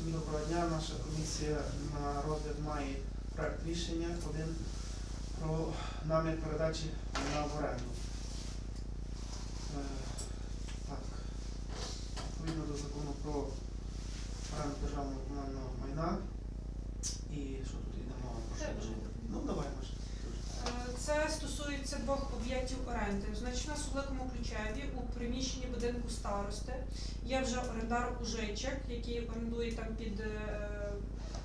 Всім доброго дня. Наша комісія на розгляд має проект рішення один про намір передачі на оренду. Е, Так. Відповідно до закону про оренду державного комунального майна. І що тут йде мова? Про що Це вже. буде? Ну давай, Маша. Е, Це стосується двох об'єктів оренди. Значить, у Великому Ключеві у приміщенні будинку старости є вже орендар Ужичек, який орендує там під е,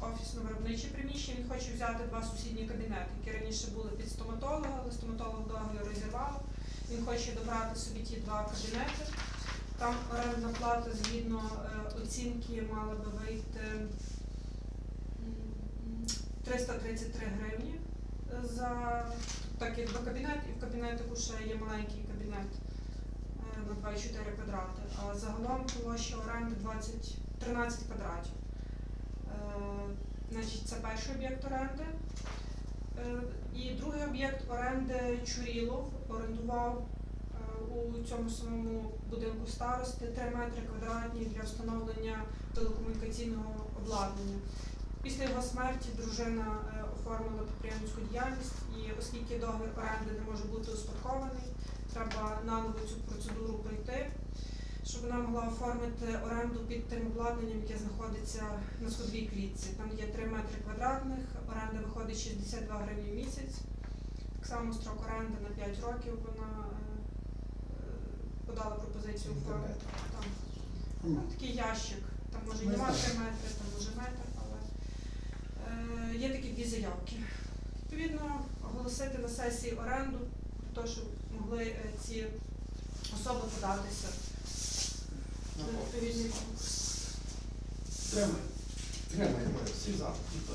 офісно-виробниче приміщення. Він хоче взяти два сусідні кабінети, які раніше були під стоматолога, але стоматолог договір розірвав. Він хоче добрати собі ті два кабінети. Там орендна плата згідно е, оцінки мала би вийти 333 гривні за так як до кабінет, і в кабінетику ще є маленький кабінет е, на 24 квадрати. А загалом площа оренди 20, 13 квадратів. Е, Значить, це перший об'єкт оренди. Е, І другий об'єкт оренди Чурілов орендував у цьому самому будинку старости 3 метри квадратні для встановлення телекомунікаційного обладнання. Після його смерті дружина е, оформила підприємницьку діяльність, і оскільки договір оренди не може бути успадкований, треба наново цю процедуру пройти, щоб вона могла оформити оренду під тим обладнанням, яке знаходиться на сходовій клітці. Там є 3 метри квадратних, оренда виходить 62 гривні в місяць. Так само строк оренди на 5 років вона е, подала пропозицію оформити. Там такий ящик, там може і нема 3 метри, там може метр, але е, є такі дві заявки. Відповідно, оголосити на сесії оренду, то що могли е, ці особи податися на відповідний конкурс. Тримай. Тримаємо. Всі за. Ніхто.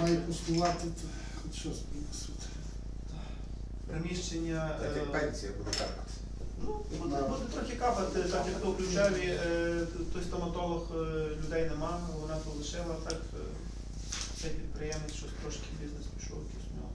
Має пустувати, то хоч щось принесуть. Приміщення. Так е, як пенсія буде капати. Ну, буде, буде трохи капати, так як то в Ключеві, е, той стоматолог е, людей нема, вона то лишила, так е, підприємець щось трошки бізнес пішов, якийсь нього